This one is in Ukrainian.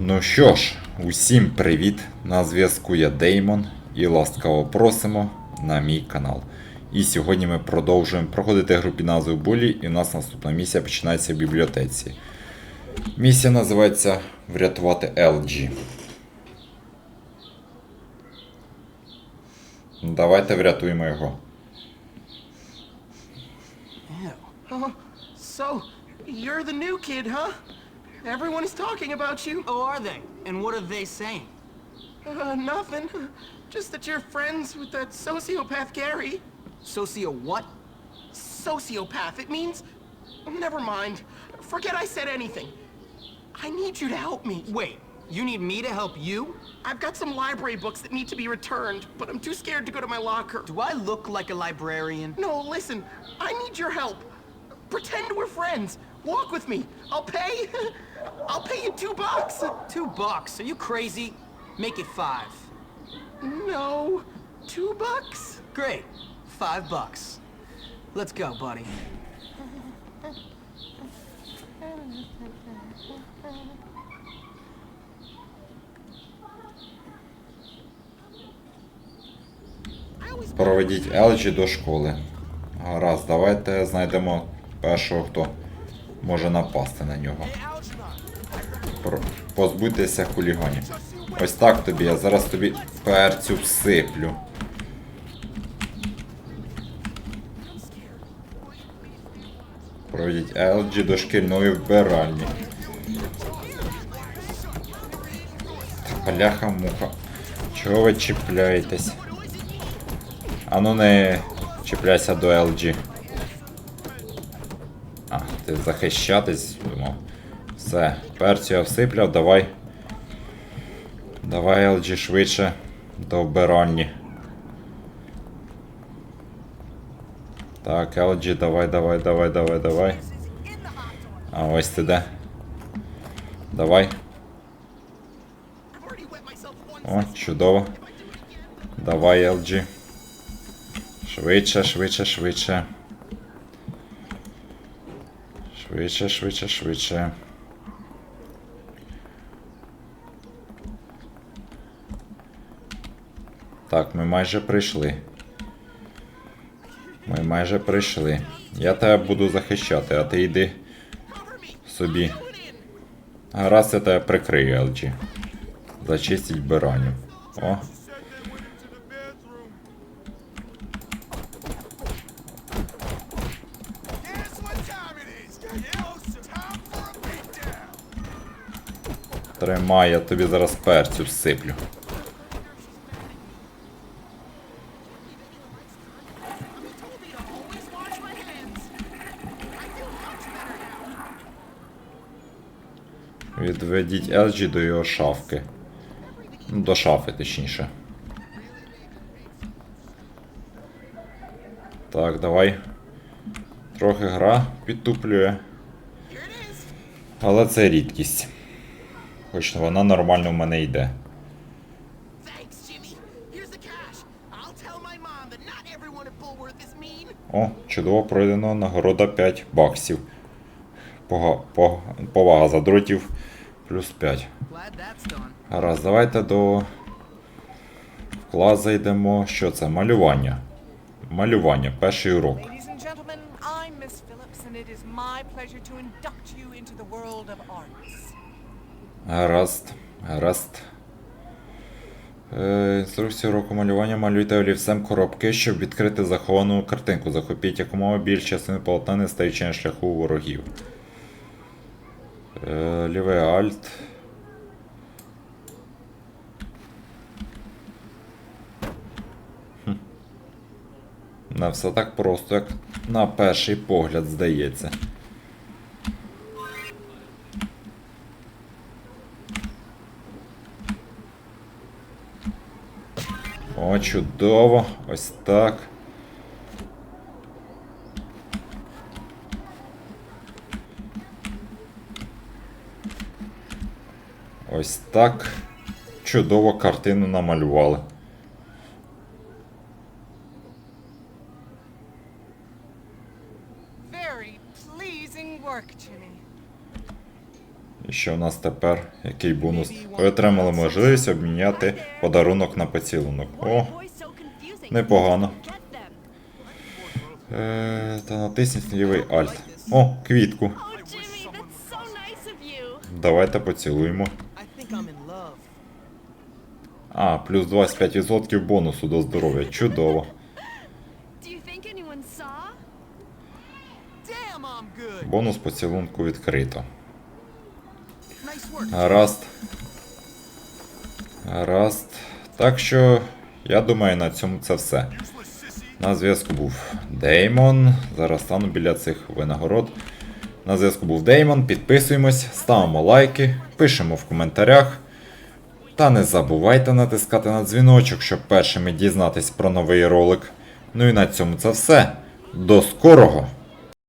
Ну що ж, усім привіт! На зв'язку я Деймон і ласкаво просимо на мій канал. І сьогодні ми продовжуємо проходити гру під назвою Булі, і у нас наступна місія починається в бібліотеці. Місія називається Врятувати LG. Ну, Давайте врятуємо його. Oh, you're the new kid, huh? Everyone is talking about you. Oh, are they? And what are they saying? Uh, nothing. Just that you're friends with that sociopath Gary. Socio what? Sociopath. It means. Never mind. Forget I said anything. I need you to help me. Wait, you need me to help you? I've got some library books that need to be returned, but I'm too scared to go to my locker. Do I look like a librarian? No, listen. I need your help. Pretend we're friends. Walk with me. I'll pay. I'll pay you two bucks. Two bucks. Are you crazy? Make it five. No. Two bucks? Great. Five bucks. Let's go, buddy. Проведіть Елджі до школи. Гаразд, давайте знайдемо першого, хто може напасти на нього. Позбудьтеся хуліганів. Ось так тобі, я зараз тобі перцю всиплю. Проведіть Елджі до шкільної вбиральні. Та бляха-муха. Чого ви чіпляєтесь? Ану не чіпляйся до LG. Ти захищатись думав. Все, перцю всипляв, давай. Давай LG швидше до вбиральні. Так, LG, давай, давай, давай, давай, давай. А ось ти де. Давай. О, чудово. Давай, LG. Швидше, швидше, швидше. Швидше, швидше, швидше. Так, ми майже прийшли. Ми майже прийшли. Я тебе буду захищати, а ти йди собі. Гаразд я тебе прикрию, LG. Зачистіть бараню. О. Тримай, я тобі зараз перцю всиплю. Відведіть Елджі до його шафки. Ну, до шафи, точніше. Так, давай. Трохи гра підтуплює. Але це рідкість. Хоч вона нормально в мене йде. О, чудово пройдено, нагорода 5 баксів. Пога, по, повага задротів плюс 5. Glad that's done. Гаразд, давайте до клас зайдемо. Що це? Малювання. Малювання, перший урок. Phillips, and it is my pleasure to induct you into the world of arts. Гаразд, гаразд. Е, інструкція уроку малювання. Малюйте олівцем коробки, щоб відкрити заховану картинку. Захопіть якомога більше частини полотна, не стаючи на шляху ворогів. Е, лівий альт. Не все так просто, як на перший погляд здається. О, чудово. Ось так. Ось так. Чудово картину намалювали. Work, що у нас тепер? Який бонус? Ви отримали можливість обміняти подарунок на поцілунок. О, непогано. Е, та натисніть лівий альт. О, квітку. Давайте поцілуємо. А, плюс 25% бонусу до здоров'я. Чудово. Бонус поцілунку відкрито. Гаразд. Гаразд. Так що, я думаю, на цьому це все. На зв'язку був Деймон. Зараз стану біля цих винагород. На зв'язку був Деймон. Підписуємось, ставимо лайки, пишемо в коментарях. Та не забувайте натискати на дзвіночок, щоб першими дізнатись про новий ролик. Ну і на цьому це все. До скорого!